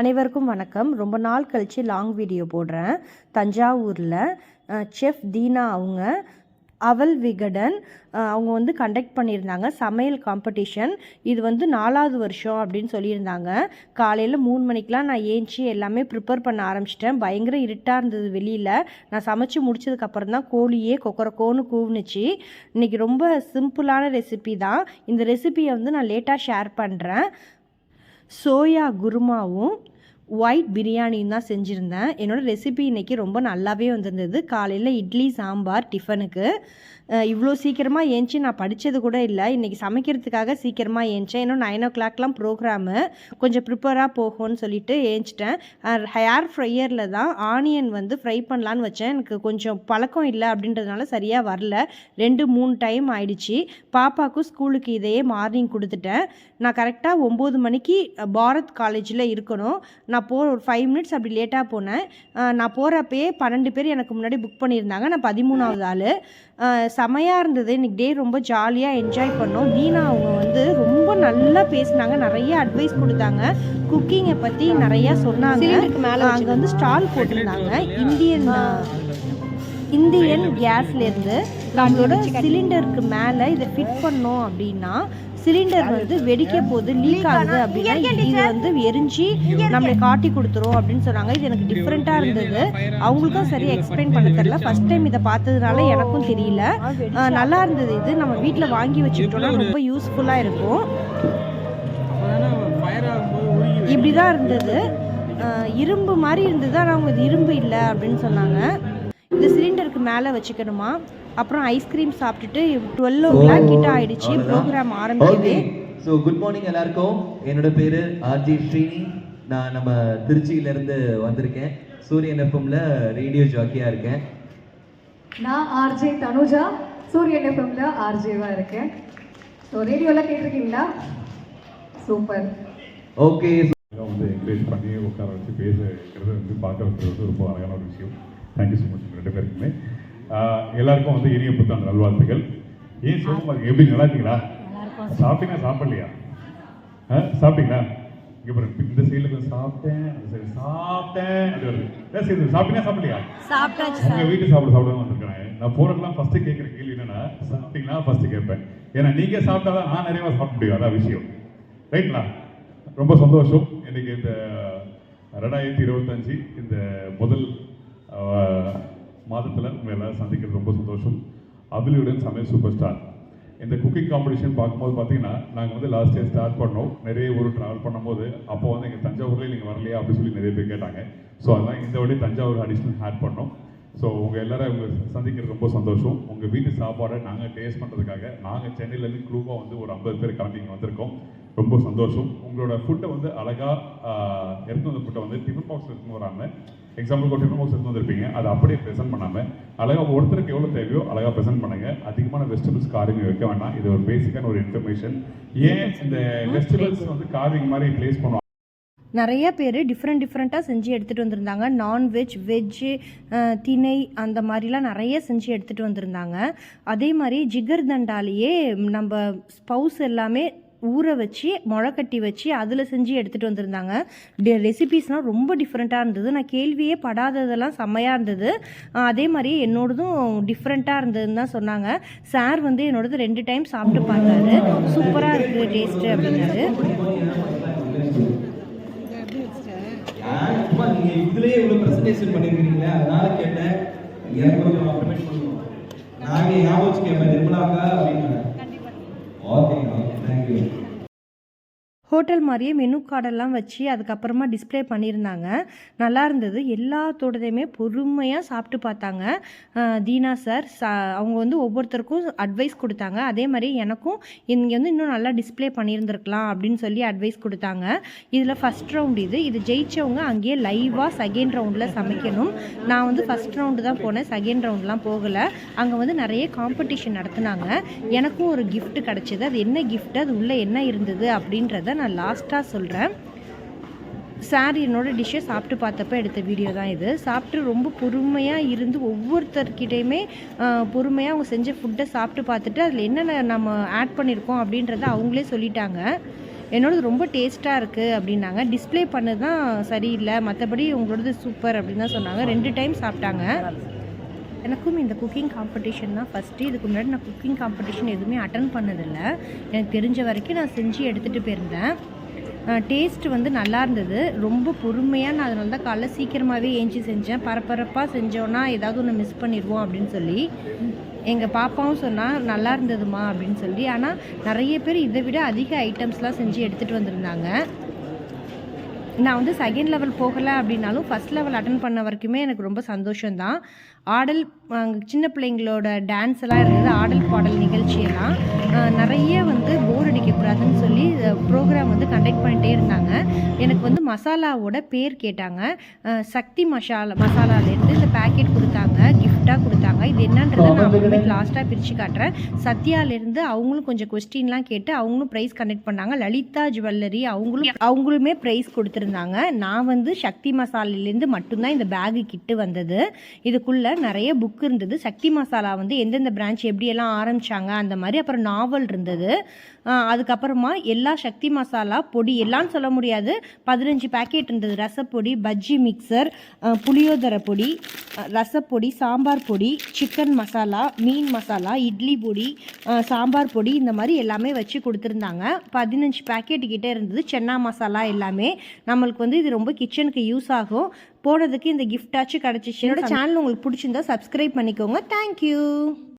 அனைவருக்கும் வணக்கம். ரொம்ப நாள் கழித்து லாங் வீடியோ போடுறேன். தஞ்சாவூரில் செஃப் தீனா அவங்க அவல் விகடன் அவங்க வந்து கண்டக்ட் பண்ணியிருந்தாங்க. சமையல் காம்படிஷன் இது வந்து நாலாவது வருஷம் அப்படின்னு சொல்லியிருந்தாங்க. காலையில் மூணு மணிக்கெலாம் நான் ஏஞ்சி எல்லாமே ப்ரிப்பேர் பண்ண ஆரம்பிச்சிட்டேன். பயங்கர இருட்டாக இருந்தது வெளியில். நான் சமைச்சு முடிச்சதுக்கப்புறம் தான் கோழியே கொக்கரக்கோன்னு கூவுனுச்சு. இன்றைக்கி ரொம்ப சிம்பிளான ரெசிபி தான். இந்த ரெசிபியை வந்து நான் லேட்டாக ஷேர் பண்ணுறேன் சோயா குருமாவும் ஒயிட் பிரியாணியும் தான் செஞ்சுருந்தேன். என்னோடய ரெசிபி இன்றைக்கி ரொம்ப நல்லாவே வந்திருந்தது. காலையில் இட்லி சாம்பார் டிஃபனுக்கு இவ்வளோ சீக்கிரமாக ஏஞ்சி நான் படித்தது கூட இல்லை. இன்றைக்கி சமைக்கிறதுக்காக சீக்கிரமாக ஏஞ்சேன் இன்னும் நைன் ஓ கிளாக்லாம் ப்ரோக்ராமு கொஞ்சம் ப்ரிப்பராக போகும்னு சொல்லிட்டு ஏஞ்சிட்டேன் ஹேர் ஃப்ரையரில் தான் ஆனியன் வந்து ஃப்ரை பண்ணலான்னு வச்சேன். எனக்கு கொஞ்சம் பழக்கம் இல்லை அப்படின்றதுனால சரியாக வரல. ரெண்டு மூணு டைம் ஆயிடுச்சு. பாப்பாவுக்கும் ஸ்கூலுக்கு இதையே மார்னிங் கொடுத்துட்டேன். நான் கரெக்டாக ஒம்பது மணிக்கு பாரத் காலேஜில் இருக்கணும். நான் போ ஒரு ஃபைவ் மினிட்ஸ் அப்படி லேட்டாக போனேன். நான் போகிறப்பயே பன்னெண்டு பேர் எனக்கு முன்னாடி புக் பண்ணியிருந்தாங்க. நான் பதிமூணாவது ஆள். செமையாக இருந்தது. இன்னைக்கு டே ரொம்ப ஜாலியாக என்ஜாய் பண்ணோம். தீனா அவங்க வந்து ரொம்ப நல்லா பேசினாங்க. நிறைய அட்வைஸ் கொடுத்தாங்க. குக்கிங்கை பற்றி நிறையா சொன்னாங்க. அங்கே வந்து ஸ்டால் போட்டிருந்தாங்க. இந்தியன் இந்தியன் கேஸ்லேருந்து நம்மளோட சிலிண்டருக்கு மேலே இதை ஃபிட் பண்ணோம் அப்படின்னா சிலிண்டர் வந்து வெடிக்க போகுது லீக் ஆகுது அப்படின்னா இது வந்து எரிஞ்சு நம்மளை காட்டி கொடுத்துரும் அப்படின்னு சொன்னாங்க. இது எனக்கு டிஃப்ரெண்ட்டாக இருந்தது. அவங்களுக்கும் சரியாக எக்ஸ்பிளைன் பண்ண தெரியல. ஃபர்ஸ்ட் டைம் இதை பார்த்ததுனால எனக்கும் தெரியல. நல்லா இருந்தது இது. நம்ம வீட்டில் வாங்கி வச்சுக்கிட்டோம்னா ரொம்ப யூஸ்ஃபுல்லாக இருக்கும். இப்படி தான் இருந்தது. இரும்பு மாதிரி இருந்தது. ஆனால் அவங்க இது இரும்பு இல்லை அப்படின்னு சொன்னாங்க. இந்த சிலிண்டருக்கு மேலே வச்சுக்கணுமா? அப்புறம் ஐஸ்கிரீம் சாப்பிட்டுட்டு டுவெல் ஓ கிளாக் கிட்ட ஆயிடுச்சு ப்ரோக்ராம் ஆரம்பிக்கவே ஸோ குட் மார்னிங் எல்லாருக்கும். என்னோட பேரு ஆர்ஜி ஸ்ரீனி. நான் நம்ம திருச்சியில இருந்து வந்திருக்கேன். சூரியன் எஃப்எம்ல ரேடியோ ஜாக்கியா இருக்கேன். நான் ஆர்ஜே தனுஜா. சூரியன் எஃப்எம்ல ஆர்ஜேவா இருக்கேன். ஸோ ரேடியோலாம் கேட்டிருக்கீங்களா? சூப்பர் ஓகே வந்து என்கரேஜ் பண்ணி உட்கார வச்சு பேச வைக்கிறது வந்து பார்க்கறது வந்து ரொம்ப அழகான ஒரு விஷயம். தேங்க்யூ ஸோ மச் ரெண்டு பேருக்குமே. எல்லாருக்கும் வந்து இனிய புத்தாண்டு நல்வாழ்த்துக்கள். ஏன் சிவகுமார் எப்படி நல்லா இருக்கீங்களா? சாப்பிட்டீங்களா சாப்பிடலையா? சாப்பிட்டீங்களா? இங்க பாருங்க இந்த சைடில் கொஞ்சம் சாப்பிட்டேன் அந்த சைடு சாப்பிட்டேன் அது வருது. என்ன செய்யுது சாப்பிட்டீங்களா சாப்பிடலையா? சாப்பிட்டாச்சு உங்க வீட்டு சாப்பிட சாப்பிட வந்திருக்கேன். நான் போறதுலாம் ஃபர்ஸ்ட் கேட்குற கேள்வி என்னன்னா சாப்பிட்டீங்களா ஃபர்ஸ்ட் கேட்பேன். ஏன்னா நீங்க சாப்பிட்டாதான் நான் நிறைய சாப்பிட முடியும் அதான் விஷயம். ரைட்ங்களா? ரொம்ப சந்தோஷம். இன்னைக்கு இந்த ரெண்டாயிரத்தி இருபத்தஞ்சு இந்த முதல் மாதத்தில் உங்கள் எல்லாரும் சந்திக்கிறது ரொம்ப சந்தோஷம். அபிலியுடன் சமையல் சூப்பர் ஸ்டார் இந்த குக்கிங் காம்படிஷன் பார்க்கும்போது பார்த்தீங்கன்னா நாங்கள் வந்து லாஸ்ட் இயர் ஸ்டார்ட் பண்ணோம். நிறைய ஊர் ட்ராவல் பண்ணும்போது அப்போ வந்து எங்கள் தஞ்சாவூர்லேயே நீங்கள் வரலையா அப்படின்னு சொல்லி நிறைய பேர் கேட்டாங்க. ஸோ அதெல்லாம் இந்த வழி தஞ்சாவூர் அடிஷ்னல் ஆட் பண்ணோம். ஸோ உங்கள் எல்லாரும் உங்க சந்திக்கிறது ரொம்ப சந்தோஷம். உங்கள் வீட்டு சாப்பாடை நாங்கள் டேஸ்ட் பண்ணுறதுக்காக நாங்கள் சென்னையிலேருந்து குரூப்பாக வந்து ஒரு ஐம்பது பேர் கிளம்பி இங்கே வந்திருக்கோம். ரொம்ப சந்தோஷம். உங்களோட ஃபுட்டை வந்து அழகாக எடுத்து வந்த ஃபுட்டை வந்து டிஃபன் பாக்ஸ் எடுத்துன்னு வராமல் எக்ஸாம்பிளுக்கு ஒரு டிஃபன் பாக்ஸ் எடுத்து வந்திருப்பீங்க. அதை அப்படியே ப்ரெசென்ட் பண்ணாமல் அழகாக ஒருத்தருக்கு எவ்வளோ தேவையோ அழகாக ப்ரெசென்ட் பண்ணுங்க. அதிகமான வெஜிடபிள்ஸ் காரிங் வைக்க வேண்டாம். இது ஒரு பேசிக்கான ஒரு இன்ஃபர்மேஷன் ஏன் இந்த வெஜிடபிள்ஸ் வந்து கார்விங் மாதிரி ப்ளேஸ் பண்ணுவோம் நிறைய பேர் டிஃப்ரெண்ட் டிஃப்ரெண்ட்டாக செஞ்சு எடுத்துகிட்டு வந்திருந்தாங்க. நான்வெஜ் வெஜ்ஜு திணை அந்த மாதிரிலாம் நிறைய செஞ்சு எடுத்துகிட்டு வந்திருந்தாங்க. அதே மாதிரி ஜிகர் தண்டாலேயே நம்ம ஸ்பவுஸ் எல்லாமே ஊற வச்சு முளைக்கட்டி வச்சு அதில் செஞ்சு எடுத்துகிட்டு வந்திருந்தாங்க. ரெசிபீஸ்லாம் ரொம்ப டிஃப்ரெண்ட்டாக இருந்தது. நான் கேள்வியே படாததெல்லாம் செம்மையாக இருந்தது. அதே மாதிரி என்னோடதும் டிஃப்ரெண்ட்டாக இருந்ததுன்னு தான் சொன்னாங்க. சார் வந்து என்னோடது ரெண்டு டைம் சாப்பிட்டு பார்த்தாரு. சூப்பராக இருக்குது டேஸ்ட்டு அப்படின்னாரு. இதுலயே இவ்வளவு பிரசன்டேஷன் பண்ணிருக்கீங்களே அதனால கேட்டேன். எனக்கு பண்ணுவோம் நாங்க ஞாபகம் நிர்மலாக்கா அப்படின்னு okay okay thank you hotel மாதிரியே மெனு கார்டெல்லாம் வச்சு அதுக்கப்புறமா டிஸ்ப்ளே பண்ணியிருந்தாங்க. நல்லா இருந்தது. எல்லாத்தோடதையுமே பொறுமையாக சாப்பிட்டு பார்த்தாங்க. தீனா சார் சா அவங்க வந்து ஒவ்வொருத்தருக்கும் அட்வைஸ் கொடுத்தாங்க. அதே மாதிரி எனக்கும் இங்கே வந்து இன்னும் நல்லா டிஸ்ப்ளே பண்ணியிருந்திருக்கலாம் அப்படின்னு சொல்லி அட்வைஸ் கொடுத்தாங்க. இதில் ஃபஸ்ட் ரவுண்ட் இது. இது ஜெயித்தவங்க அங்கேயே லைவாக செகண்ட் ரவுண்டில் சமைக்கணும். நான் வந்து ஃபஸ்ட் ரவுண்டு தான் போனேன். செகண்ட் ரவுண்ட்லாம் போகலை. அங்கே வந்து நிறைய காம்படிஷன் நடத்துனாங்க. எனக்கும் ஒரு கிஃப்ட் கிடச்சிது. அது என்ன கிஃப்ட் அது உள்ளே என்ன இருந்தது? அப்படின்றத நான் லாஸ்ட்டாக சொல்கிறேன் சார் என்னோட டிஷ்ஷை சாப்பிட்டு பார்த்தப்ப எடுத்த வீடியோ தான் இது. சாப்பிட்டு ரொம்ப பொறுமையாக இருந்து ஒவ்வொருத்தர்கிட்டையுமே பொறுமையாக அவங்க செஞ்ச ஃபுட்டை சாப்பிட்டு பார்த்துட்டு அதில் என்னென்ன நம்ம ஆட் பண்ணியிருக்கோம் அப்படின்றத அவங்களே சொல்லிட்டாங்க. என்னோடது ரொம்ப டேஸ்ட்டாக இருக்குது அப்படின்னாங்க. டிஸ்ப்ளே பண்ணது தான் சரியில்லை. மற்றபடி உங்களோடது சூப்பர் அப்படின்னு தான் சொன்னாங்க. ரெண்டு டைம் சாப்பிட்டாங்க. எனக்கும் இந்த குக்கிங் காம்படிஷன் தான் ஃபஸ்ட்டு இதுக்கு முன்னாடி நான் குக்கிங் காம்படிஷன் எதுவுமே அட்டன் பண்ணதில்லை. எனக்கு தெரிஞ்ச வரைக்கும் நான் செஞ்சு எடுத்துகிட்டு போயிருந்தேன். டேஸ்ட் வந்து நல்லா இருந்தது. ரொம்ப பொறுமையாக நான் அதனால தான் காலைல சீக்கிரமாகவே ஏஞ்சி செஞ்சேன். பரபரப்பாக செஞ்சோன்னா ஏதாவது ஒன்று மிஸ் பண்ணிடுவோம் அப்படின்னு சொல்லி. எங்கள் பாப்பாவும் சொன்னால் நல்லா இருந்ததுமா அப்படின்னு சொல்லி. ஆனால் நிறைய பேர் இதை விட அதிக ஐட்டம்ஸ்லாம் செஞ்சு எடுத்துகிட்டு வந்திருந்தாங்க. நான் வந்து செகண்ட் லெவல் போகலை அப்படின்னாலும் ஃபஸ்ட் லெவல் அட்டன் பண்ண வரைக்குமே எனக்கு ரொம்ப சந்தோஷம்தான். ஆடல் அங்க சின்ன பிள்ளைங்களோட டான்ஸ் எல்லாம் இருந்தது. ஆடல் பாடல் நிகழ்ச்சியெல்லாம் நிறைய வந்து போர் அடிக்கக்கூடாதுன்னு சொல்லி ப்ரோக்ராம் வந்து கண்டக்ட் பண்ணிகிட்டே இருந்தாங்க. எனக்கு வந்து மசாலாவோட பேர் கேட்டாங்க. சக்தி மசாலா மசாலாலேருந்து இந்த பேக்கெட் கொடுத்தாங்க கிஃப்டாக கொடுத்தாங்க. இது என்னன்றதை நான் அப்புறமேட்டு லாஸ்ட்டாக பிரித்து காட்டுறேன். சத்யாலேருந்து அவங்களும் கொஞ்சம் கொஸ்டின்லாம் கேட்டு அவங்களும் ப்ரைஸ் கண்டக்ட் பண்ணாங்க. லலிதா ஜுவல்லரி அவங்களும் அவங்களுமே ப்ரைஸ் கொடுத்துருந்தாங்க. நான் வந்து சக்தி மசாலிலேருந்து மட்டும்தான் இந்த பேகு கிட்டு வந்தது. இதுக்குள்ளே நிறைய புக் இருந்தது. சக்தி மசாலா வந்து எந்தெந்த பிரான்ச் எப்படியெல்லாம் ஆரம்பித்தாங்க அந்த மாதிரி அப்புறம் நாவல் இருந்தது. அதுக்கப்புறமா எல்லா சக்தி மசாலா பொடி எல்லாம்னு சொல்ல முடியாது. பதினஞ்சு பேக்கெட் இருந்தது. ரசப்பொடி பஜ்ஜி மிக்சர் புளியோதரை பொடி ரசப்பொடி சாம்பார் பொடி சிக்கன் மசாலா மீன் மசாலா இட்லி பொடி சாம்பார் பொடி இந்த மாதிரி எல்லாமே வச்சு கொடுத்துருந்தாங்க. பதினஞ்சு பேக்கெட் கிட்டே இருந்தது. சென்னா மசாலா எல்லாமே. நம்மளுக்கு வந்து இது ரொம்ப கிச்சனுக்கு யூஸ் ஆகும். போனதுக்கு இந்த கிஃப்டாச்சும் கிடச்சிச்சு. என்னோட சேனல் உங்களுக்கு பிடிச்சிருந்தா சப்ஸ்கிரைப் பண்ணிக்கோங்க. தேங்க்யூ